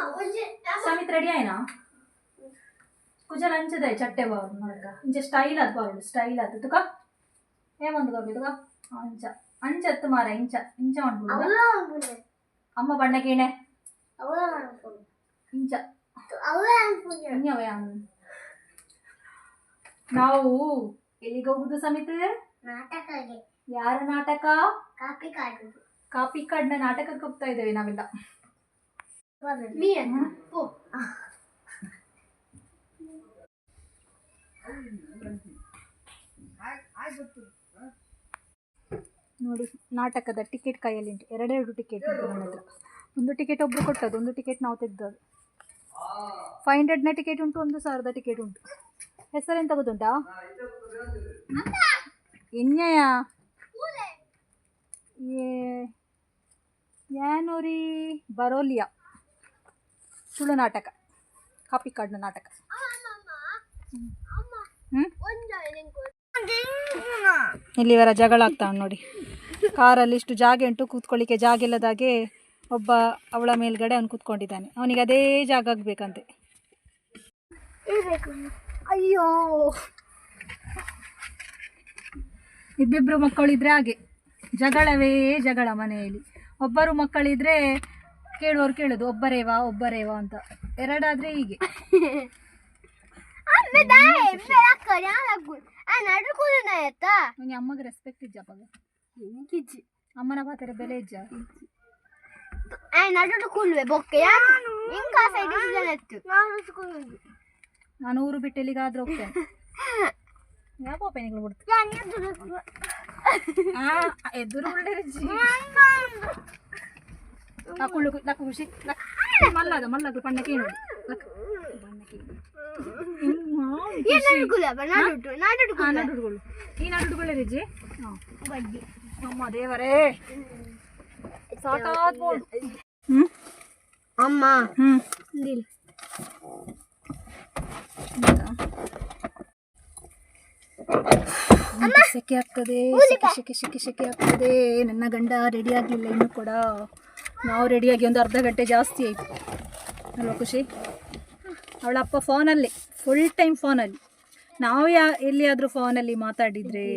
समित ready आहे ना तुझ्या लंचच आहे चट्टे बाबा मला का म्हणजे स्टाईल आत बाबा स्टाईल आत तुका हे म्हणतो बाबी तुका ಅಂಚ ಅಂಚತ್ತು ಮಾರ ಇಂಚ ಇಂಚ ಮಾಡ್ಬಿಡು ಅಮ್ಮ ಬಣ್ಣಕ್ಕೆ ಏನೇ ಇಂಚ ಇನ್ಯಾವ ನಾವು ಎಲ್ಲಿಗೆ ಹೋಗುದು ಸಮಿತ ನಾಟಕಗೆ ಯಾರ ನಾಟಕ ಕಾಪಿ ಕಾಡುದು ಕಾಪಿ ಕಾರ್ಡ್ನ ನಾಟಕಕ್ಕೆ ಹೋಗ್ತಾ ಇದ್ದೇವೆ ನಾವೆಲ್ಲ ನೋಡಿ ನಾಟಕದ ಟಿಕೆಟ್ ಕೈಯಲ್ಲಿ ಉಂಟು. ಎರಡೆರಡು ಟಿಕೆಟ್ ಉಂಟು ನನ್ನ ಹತ್ರ. ಒಂದು ಟಿಕೆಟ್ ಒಬ್ರು ಕೊಟ್ಟದ್ದು ಒಂದು ಟಿಕೆಟ್ ನಾವು ತೆಗ್ದದ್ದು. ಫೈವ್ ಹಂಡ್ರೆಡ್ನ ಟಿಕೆಟ್ ಉಂಟು ಒಂದು ಸಾವಿರದ ಟಿಕೆಟ್ ಉಂಟು. ಹೆಸರೇನು ಗೊತ್ತುಂಟಾ? ಎನ್ಯಾಯ? ಏ- ಯಾನೋರಿ ಬರೋಲಿಯಾ. ಸುಳ್ಳು ನಾಟಕ, ಕಾಪಿ ಕಾರ್ಡ್ನ ನಾಟಕ. ಇಲ್ಲಿವರ ಜಗಳ ಆಗ್ತಾ ಉಂಟು ನೋಡಿ. ಕಾರಲ್ಲಿ ಇಷ್ಟು ಜಾಗ ಉಂಟು, ಕೂತ್ಕೊಳ್ಳಿಕ್ಕೆ ಜಾಗ ಇಲ್ಲದಾಗೆ ಒಬ್ಬ ಅವಳ ಮೇಲ್ಗಡೆ ಅವನು ಕೂತ್ಕೊಂಡಿದ್ದಾನೆ. ಅವನಿಗೆ ಅದೇ ಜಾಗ ಆಗ್ಬೇಕಂತೆ. ಅಯ್ಯೋ! ಇಬ್ಬಿಬ್ರು ಮಕ್ಕಳಿದ್ರೆ ಹಾಗೆ. ಜಗಳವೇ ಜಗಳ ಮನೆಯಲ್ಲಿ. ಒಬ್ಬರು ಮಕ್ಕಳಿದ್ರೆ ಕೇಳುವವರು ಕೇಳೋದು ಒಬ್ಬರೇವಾ ಒಬ್ಬರೇವಾ ಅಂತ ಎರಡಾದ್ರೆ ಹೀಗೆ ಅವನಿಗೆ ಅಮ್ಮಗೆ ರೆಸ್ಪೆಕ್ಟ್ ಇಜ್ಜಪ್ಪ ಅಮ್ಮನ ಪಾತ್ರೆ ಬೆಲೆ ಇಜ್ಜ ನಡು ಕೂಲ್ವೆ ಬೊಕ್ಕೆ ಇಂಕ ಸೈಡ್ ಎತ್ತು ನಾನು ಊರು ಬಿಟ್ಟು ಎಲ್ಲಿಗಾದ್ರೂ ಹೋಗ್ತೇನೆ ಯಾವ ಪಾಪನಿಗಳು ಬಿಡ್ತು ಎದುರು ಲಕ್ಕುಳ್ಳು ಲಕ್ಕು ಖುಷಿ ಮಲ್ಲದ ಮಲ್ಲದು ಪಣ್ಣಕ್ಕೆ ನಡುಡುಗಳು ಈ ನಡುಡುಗಳೇ ರಿಜಿ ಬಡ್ಡಿ ಅಮ್ಮ ದೇವರೇ ಎಂತ ಸೆಕೆ ಆಗ್ತದೆ ಸೆಕೆ ಸೆಕೆ ಸೆಕೆ ಸೆಕೆ ಆಗ್ತದೆ ನನ್ನ ಗಂಡ ರೆಡಿ ಆಗ್ಲಿಲ್ಲ ಇನ್ನು ಕೂಡ ನಾವು ರೆಡಿಯಾಗಿ ಒಂದು ಅರ್ಧ ಗಂಟೆ ಜಾಸ್ತಿ ಆಯಿತು. ಅಲ್ವಾ ಖುಷಿ? ಅವಳ ಅಪ್ಪ ಫೋನಲ್ಲಿ ಫುಲ್ ಟೈಮ್ ಫೋನಲ್ಲಿ ನಾವು ಯಾ ಎಲ್ಲಿಯಾದರೂ ಫೋನಲ್ಲಿ ಮಾತಾಡಿದರೆ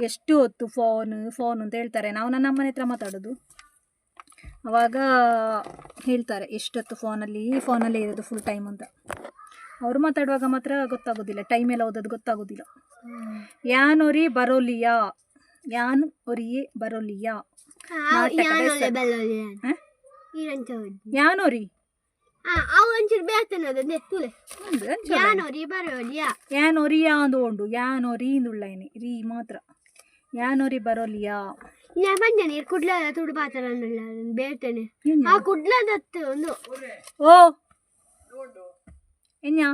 ಎಷ್ಟು ಹೊತ್ತು ಫೋನ್ ಫೋನ್ ಅಂತ ಹೇಳ್ತಾರೆ. ನಾವು ನನ್ನ ಅಮ್ಮನ ಹತ್ರ ಮಾತಾಡೋದು. ಅವಾಗ ಹೇಳ್ತಾರೆ ಎಷ್ಟೊತ್ತು ಫೋನಲ್ಲಿ ಫೋನಲ್ಲೇ ಇರೋದು ಫುಲ್ ಟೈಮ್ ಅಂತ. ಅವ್ರು ಮಾತಾಡುವಾಗ ಮಾತ್ರ ಗೊತ್ತಾಗೋದಿಲ್ಲ. ಟೈಮ್ ಎಲ್ಲ ಓದೋದು ಗೊತ್ತಾಗೋದಿಲ್ಲ. ಯಾನೊರಿ ಬರೋಲಿಯಾ? ಯಾನ್ ಒರಿಯೇ ಬರೋಲಿಯಾ? ಯಾನೋರಿ ಅವು ಒಂಚೂರು ಬೇತನದ ನೆತ್ತುಲೆ. ಯಾನೋರಿ ಬರೋಲಿಯ ಯಾನೋರಿ ಯಾವುದು ಉಂಡು. ಯಾನೋರಿ ರೀ ಮಾತ್ರ. ಯಾನೋರಿ ಬರೋಲಿಯಾ ನಾ ಬಂದೆ ನೀರು ತುಡು ಪಾತ್ರ ಬೇರ್ತೇನೆ ಆ ಕುಡ್ಲದತ್ತು ಒಂದು. ಓ! ಎನ್ಯಾ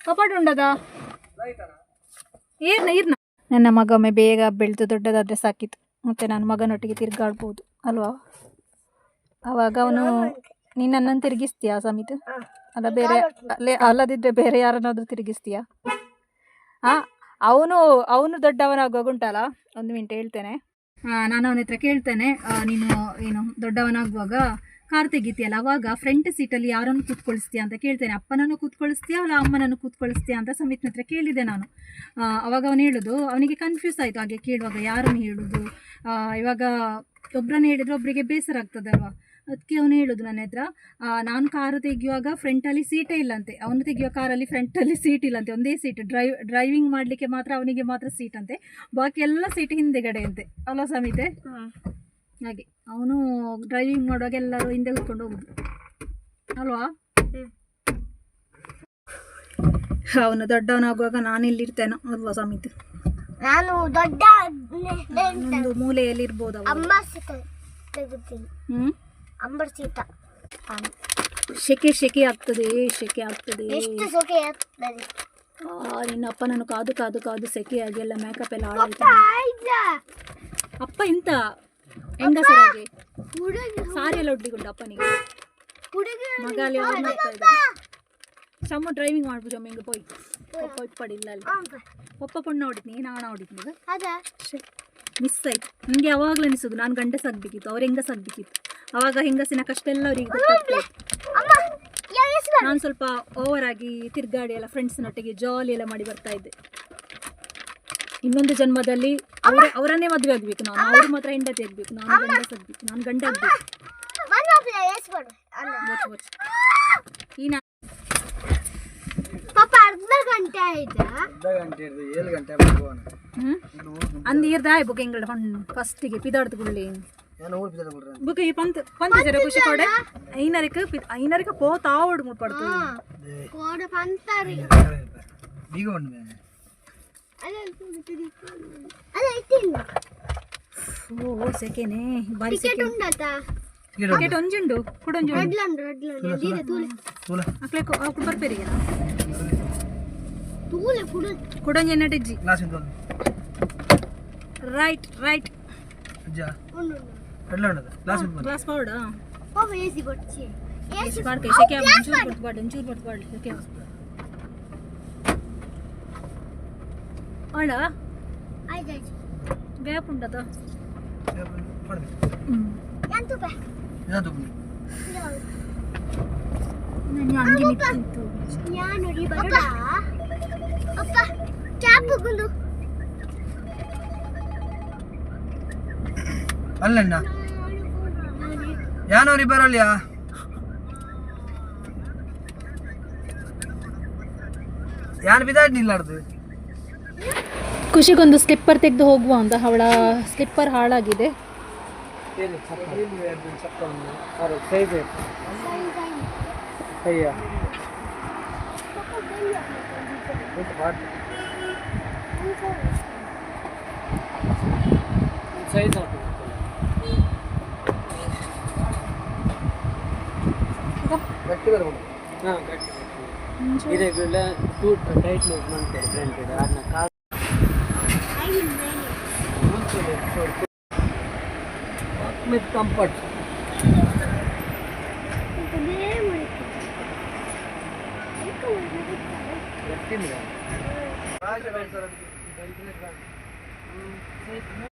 ಕಪಾಟ್ ಉಂಡದ? ಈರ್ನ ಇರ್ನ. ನನ್ನ ಮಗ ಒಮ್ಮೆ ಬೇಗ ಬೆಳೆದು ದೊಡ್ಡದಾದ್ರೆ ಸಾಕಿತ್ತು. ಮತ್ತೆ ನನ್ನ ಮಗನೊಟ್ಟಿಗೆ ತಿರ್ಗಾಡ್ಬೋದು ಅಲ್ವಾ? ಅವಾಗ ಅವನು ನೀನು ನನ್ನನ್ನು ತಿರುಗಿಸ್ತೀಯಾ ಸಮಿತ್? ಅಲ್ಲ ಬೇರೆ ಅಲ್ಲೇ ಅಲ್ಲದಿದ್ದರೆ ಬೇರೆ ಯಾರನ್ನಾದ್ರೂ ತಿರುಗಿಸ್ತೀಯಾ? ಹಾಂ ಅವನು ಅವನು ದೊಡ್ಡವನಾಗುವಾಗ ಉಂಟಲ್ಲ ಒಂದು ಮಿನಿಟ್ ಹೇಳ್ತೇನೆ. ನಾನು ಅವನ ಹತ್ರ ಕೇಳ್ತೇನೆ. ನೀನು ಏನು ದೊಡ್ಡವನಾಗುವಾಗ ಕಾರ್ ತೆಗಿತೀಯಲ್ಲ, ಅವಾಗ ಫ್ರಂಟ್ ಸೀಟಲ್ಲಿ ಯಾರನ್ನು ಕೂತ್ಕೊಳಿಸ್ತೀಯ ಅಂತ ಕೇಳ್ತೇನೆ. ಅಪ್ಪನನ್ನು ಕೂತ್ಕೊಳಿಸ್ತೀಯಾ, ಅಲ್ಲ ಅಮ್ಮನನ್ನು ಕೂತ್ಕೊಳಿಸ್ತೀಯಾ ಅಂತ ಸಮಿತ್ನ ಹತ್ರ ಕೇಳಿದೆ ನಾನು. ಅವಾಗ ಅವನು ಹೇಳೋದು, ಅವನಿಗೆ ಕನ್ಫ್ಯೂಸ್ ಆಯಿತು ಹಾಗೆ ಕೇಳುವಾಗ ಯಾರನ್ನು ಹೇಳೋದು? ಇವಾಗ ಒಬ್ಬರನ್ನು ಹೇಳಿದರೆ ಒಬ್ಬರಿಗೆ ಬೇಸರ ಆಗ್ತದಲ್ವಾ ಅದಕ್ಕೆ ಅವನು ಹೇಳೋದು ನನ್ನ ಹತ್ರ ನಾನು ಕಾರು ತೆಗೆಯುವಾಗ ಫ್ರಂಟಲ್ಲಿ ಸೀಟೇ ಇಲ್ಲಂತೆ. ಅವನು ತೆಗೆಯುವ ಕಾರಲ್ಲಿ ಫ್ರಂಟಲ್ಲಿ ಸೀಟ್ ಇಲ್ಲಂತೆ. ಒಂದೇ ಸೀಟ್ ಡ್ರೈವ್ ಡ್ರೈವಿಂಗ್ ಮಾಡಲಿಕ್ಕೆ ಮಾತ್ರ ಅವನಿಗೆ ಮಾತ್ರ ಸೀಟ್ ಅಂತೆ. ಬಾಕಿ ಎಲ್ಲ ಸೀಟ್ ಹಿಂದೆಗಡೆ ಅಂತೆ ಅಲ್ಲ ಸಮಿತೆ ಹಾಗೆ. ಅವನು ಡ್ರೈವಿಂಗ್ ಮಾಡುವಾಗ ಎಲ್ಲರೂ ಹಿಂದೆ ಕೂತ್ಕೊಂಡು ಹೋಗುದು. ಅಲ್ವಾ? ಅವನು ದೊಡ್ಡವನಾಗುವಾಗ ನಾನು ಇಲ್ಲಿರ್ತೇನೋ ಅಲ್ವಾ ಸಮಿತ್ ನಾನು ದೊಡ್ಡ ಒಂದು ಮೂಲೆಯಲ್ಲಿ ಇರ್ಬೋದು ಹ್ಞೂ ಅಂಬರ್ ಸೀತ. ಶೆಕೆ ಶೆಕೆ ಆಗ್ತದೆ ಶೆಕೆ ಆಗ್ತದೆ. ಎಷ್ಟು ಅಪ್ಪ ಆಗ್ತದೆ? ನಿನ್ನ ಅಪ್ಪನನ್ನು ಕಾದು ಕಾದು ಕಾದು ಆಗಿ ಎಲ್ಲ ಮೇಕಪ್ ಎಲ್ಲ ಹಾಳಾಯ್ತು. ಅಪ್ಪ ಎಂತ? ಹೆಂಗಸರಾಗೆ? ಸಾರಿ ಎಲ್ಲ ಉಡ್ಲಿಕ್ಕುಂಟು ಅಪ್ಪನಿಗೆ. ಮಗ ಅಲ್ಲಿ ಹೋಗ್ತಾ. ಸಮ್ಮ ಡ್ರೈವಿಂಗ್ ಮಾಡ್ಬೋದು ಅಮ್ಮ ಪೋಯ್. ಪಪ್ಪ ಇಪ್ಪಡಿಲ್ಲ ಅಲ್ಲಿ ಪಪ್ಪ ಪುಣ್ಣ ಹೊಡಿದ್ನಿ ನಾನು ಹೊಡಿದ್ನಿ. ಮಿಸ್ ಆಯ್ತು. ನನಗೆ ಯಾವಾಗಲೂ ಅನಿಸೋದು ನಾನು ಗಂಡಸಾಗಬೇಕಿತ್ತು ಅವ್ರು ಹೆಂಗಸಾಗಬೇಕಿತ್ತು ಅವಾಗ ಹೆಂಗಸಿನ ಕಷ್ಟ ಎಲ್ಲ ಅವರಿಗೆ ನಾನು ಸ್ವಲ್ಪ ಓವರ್ ಆಗಿ ತಿರುಗಾಡಿ ಎಲ್ಲ ಫ್ರೆಂಡ್ಸ್ನೊಟ್ಟಿಗೆ ಜಾಲಿ ಎಲ್ಲ ಮಾಡಿ ಬರ್ತಾ ಇದ್ದೆ. ಇನ್ನೊಂದು ಜನ್ಮದಲ್ಲಿ ಅವರೇ ಅವರನ್ನೇ ಮದುವೆ ಆಗ್ಬೇಕು ನಾನು. ಅವ್ರ ಮಾತ್ರ ಹೆಂಡತಿ ಆಗ್ಬೇಕು. ನಾನು ಗಂಡಸಾಗಬೇಕು ನಾನು ಗಂಡ ಆಗ್ಬೇಕು. ಈ ನಾ ಪಾಪ ಅರ್ಧ ಗಂಟೆ ಆಯ್ತಾ? ಅಂದ್ ಬುಕ್ ಹೊಣ್ಣು ಫಸ್ಟಿಗೆ ಪಿದಾಡ್ದು ಗುಳ್ಳಿ ಬುಕ್ ಈ ಪಂತ್ ಪಂತ್ ಜರ ಖುಷಿ ಕೊಡೆ. ಐನರಿಕ ಐನರಿಕ ಪೋ ತಾವಡ್ ಮುಟ್ಪಡ್ತು ಕೋಡ ಪಂತಾರಿ ಬೀಗ ಓ ಸೆಕೆನೆ ಬಾರಿ ಟಿಕೆಟ್ ಸೆಕೆ ಉಂಡತ ಟಿಕೆಟ್ ಒಂಜುಂಡು ಕುಡೊಂಜುಂಡು ರೆಡ್ಲಂಡ್ ರೆಡ್ಲಂಡ್ ದೀರೆ ತೂಲೆ ತೂಲ ಅಕ್ಲೆ ಅಕ್ಲು ಬರ್ಪೇರಿಗೆ ತೂಲೆ ಕುಡ ಕುಡೊಂಜಿ ಎನ್ನಟಿಜ್ಜಿ ಗ್ಲಾಸ್ ಇಂದ ರೈಟ್ ರೈಟ್ ಅಜ್ಜ ಉಂಡು ಎಡ್ಲ ಉಂಡದ ಗ್ಲಾಸ್ ಇಂದ ಗ್ಲಾಸ್ ಪೌಡ ಪಾಪ ಏಸಿ ಬಡ್ಚಿ ಏಸಿ ಬಾಡ್ಕೆ ಸೆಕೆ ಒಂಚೂರು ಬರ್ತು ಬಾಡ್ ಒಂಚೂರು ಬರ್ತು ಬಾಡ್ ಸೆಕೆ ಅಪ್ಪ ಗ್ಯಾಪ್ ಉಂಟದ? ಅಲ್ಲಣ್ಣ. ಯಾನವ್ರಿ ಬರೋಲ್ಯಾ? ಯಾನ್ ಬಿದ್ದಾಡ್ ನಿಲ್ಲಾಡ್ದು? ಖುಷಿಗೊಂದು ಸ್ಲಿಪ್ಪರ್ ತೆಗೆದು ಹೋಗುವ ಅಂತ ಅವಳ ಸ್ಲಿಪ್ಪರ್ ಹಾಳಾಗಿದೆ ಅಯ್ಯ ಸೈಜ್ ಗಟ್ಟಿ ಬರಬಹುದು ಹಾಂ Ahmed Comfort. Terima kasih.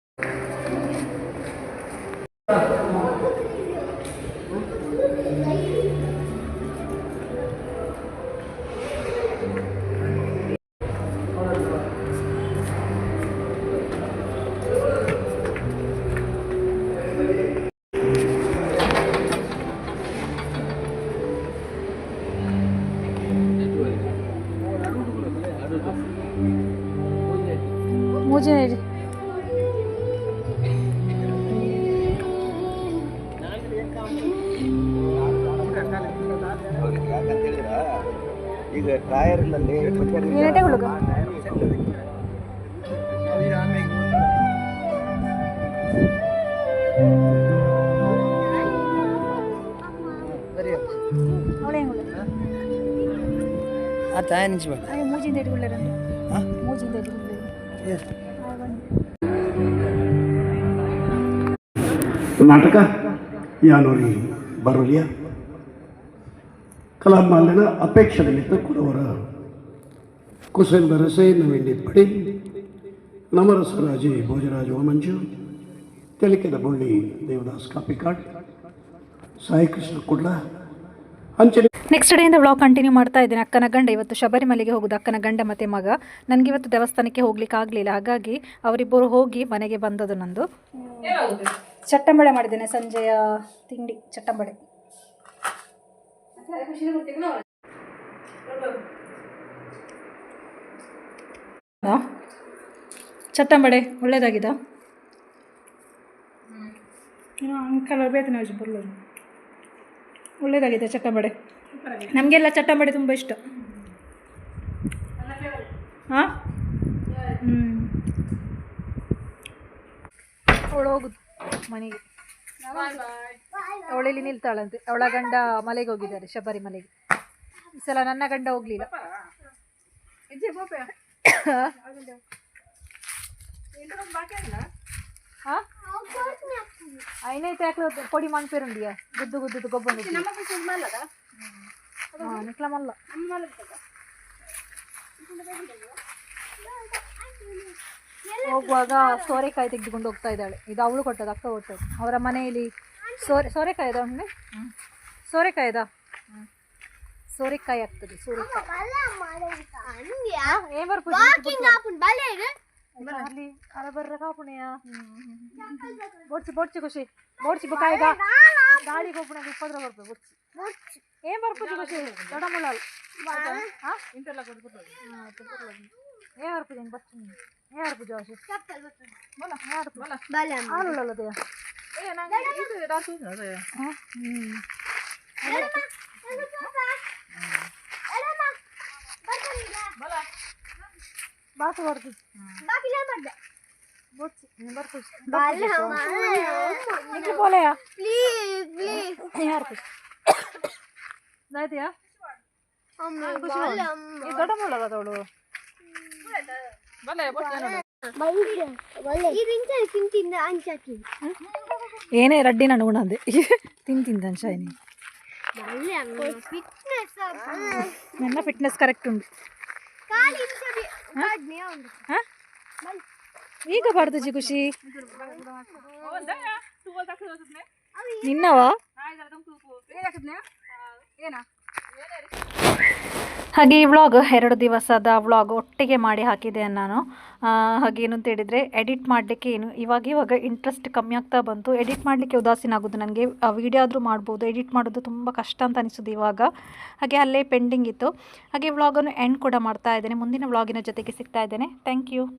ಮಾಡ್ತಾರೆ ಫ್ರಂಟ್ ಇದೆ ಅದನ್ನ ಕಾಲು ವಿತ್ ಕಂಫರ್ಟ್ ಮೂಜೆ ಈಗ ಟೈರ್ನಲ್ಲಿ ಏನೇಟೆ ಹುಡುಗ ಅವಳೆ ಹೆಂಗ್ ಹುಡುಗ ಆ ತಾಯ ನಿಂಚ್ಬೇಡ ಅಯ್ಯೋ ಮೂಜಿಂದ ಇಟ್ಕೊಳ್ಳೇರಂತ ಮೂಜಿಂದ ಇಟ್ಕೊಳ್ಳೇರು ನಾಟಕ ಯಾನೂರಿ ಬರೋಲಿಯ ಕಲಾಮಾಲಿನ ಅಪೇಕ್ಷೆ ನಿಮಿತ್ತ ಕೊಡವರ ಕುಸೇಂದ್ರ ರಸೆ ನವೀನ್ ಪಡಿ ನವರಸರಾಜಿ ಭೋಜರಾಜ ಓಮಂಜು ತೆಲಿಕೆದ ಬುಳ್ಳಿ ದೇವದಾಸ್ ಕಾಪಿಕಾಡ್ ಸಾಯಿಕೃಷ್ಣ ಕುಡ್ಲ ಅಂಚನೆ ಡೇ ಇಂದ ವ್ಲಾಗ್ ಕಂಟಿನ್ಯೂ ಮಾಡ್ತಾ ಇದ್ದೇನೆ. ಅಕ್ಕನ ಗಂಡ ಇವತ್ತು ಶಬರಿಮಲೆಗೆ ಹೋಗುದು. ಅಕ್ಕನ ಗಂಡ ಮತ್ತೆ ಮಗ. ನನಗೆ ಇವತ್ತು ದೇವಸ್ಥಾನಕ್ಕೆ ಹೋಗ್ಲಿಕ್ಕೆ ಆಗಲಿಲ್ಲ. ಹಾಗಾಗಿ ಅವರಿಬ್ಬರು ಹೋಗಿ ಮನೆಗೆ ಬಂದದ್ದು ನಂದು. ಚಟ್ಟಂಬಳೆ ಮಾಡಿದ್ದೇನೆ ಸಂಜೆಯ ತಿಂಡಿ ಚಟ್ಟಂಬಳೆ? ಚಟ್ಟಂಬಡೆ ಒಳ್ಳೇದಾಗಿದ್ದ ಅಂಕಲ್ ಬೇತನ ಬರ್ಲೋದು ಒಳ್ಳೇದಾಗಿದೆ ಚಟ್ಟಂಬಡೆ. ನಮಗೆಲ್ಲ ಚಟ್ಟಂಬಡೆ ತುಂಬ ಇಷ್ಟ. ಹಾಂ? ಹ್ಞೂ ಅವಳು ಹೋಗುದು ಮನೆಗೆ. ಅವಳಲ್ಲಿ ನಿಲ್ತಾಳಂತೆ. ಅವಳ ಗಂಡ ಮಲೆಗೆ ಹೋಗಿದ್ದಾರೆ ಶಬರಿಮಲೆಗೆ ಈ ಸಲ ನನ್ನ ಗಂಡ ಹೋಗ್ಲಿಲ್ಲ. ಹಾಂ? అయినైతే అక్కడ పొడి మనిపేరుండి గుద్దు గుద్దు గొప్ప నిట్ల మల్ల ಹೋಗುವಾಗ ಸೋರೆಕಾಯಿ ತೆಗೆದುಕೊಂಡು ಹೋಗ್ತಾ ಇದ್ದಾಳೆ ಇದು ಅವಳು ಕೊಟ್ಟದ್ದು ಅಕ್ಕ ಕೊಟ್ಟದ್ದು ಅವರ ಮನೆಯಲ್ಲಿ ಸೋರೆ ಸೋರೆಕಾಯಿ ಅದ ಒಮ್ಮೆ ಸೋರೆಕಾಯಿ ಅದ ಸೋರೆಕಾಯಿ ಆಗ್ತದೆ ಸೋರೆಕಾಯಿ आणली अरे बरं का पुण्या बोटची बोटची कशी बोटची काय गा गाडी को पुण्या पंधरा रुपये बोटची ఏం పరుపుది కసి తొడములాలు ఇంటర్లో కొడుకుతుంది ఏ అరుపు దీనికి వస్తుంది ఏ అరుపు జోసి ఆలులలో బాగా పడుతుంది പോലെയാ ഇതോടമുള്ളതാ തോളൂ ಏನೇ ರಡ್ಡಿನ ಅನುಗುಣಂದೆ ತಿನ್ ತಿಂತಾನೆ ಶಾಯಿನಿ ನನ್ನ ಫಿಟ್ನೆಸ್ ಕರೆಕ್ಟ್ ಉಂಟು ಈಗ ಬರ್ದು ಖುಷಿ. ನಿನ್ನವಾ? ಹಾಗೆ ಈ ವ್ಲಾಗ್ ಎರಡು ದಿವಸದ ವ್ಲಾಗ್ ಒಟ್ಟಿಗೆ ಮಾಡಿ ಹಾಕಿದೆ ನಾನು. ಆ, ಹಾಗೆ ಏನು ಅಂತ ಹೇಳಿದರೆ ಎಡಿಟ್ ಮಾಡಲಿಕ್ಕೆ ಏನು ಇವಾಗ ಇವಾಗ ಇಂಟ್ರೆಸ್ಟ್ ಕಮ್ಮಿ ಆಗ್ತಾ ಬಂತು. ಎಡಿಟ್ ಮಾಡಲಿಕ್ಕೆ ಉದಾಸೀನ ಆಗೋದು ನನಗೆ. ವೀಡಿಯೋ ಆದರೂ ಮಾಡ್ಬೋದು. ಎಡಿಟ್ ಮಾಡೋದು ತುಂಬ ಕಷ್ಟ ಅಂತ ಅನಿಸೋದು ಇವಾಗ. ಹಾಗೆ ಅಲ್ಲೇ ಪೆಂಡಿಂಗ್ ಇತ್ತು. ಹಾಗೆ ವ್ಲಾಗನ್ನು ಎಂಡ್ ಕೂಡ ಮಾಡ್ತಾ ಇದ್ದೇನೆ. ಮುಂದಿನ ವ್ಲಾಗಿನ ಜೊತೆಗೆ ಸಿಗ್ತಾ ಇದ್ದೇನೆ. Thank you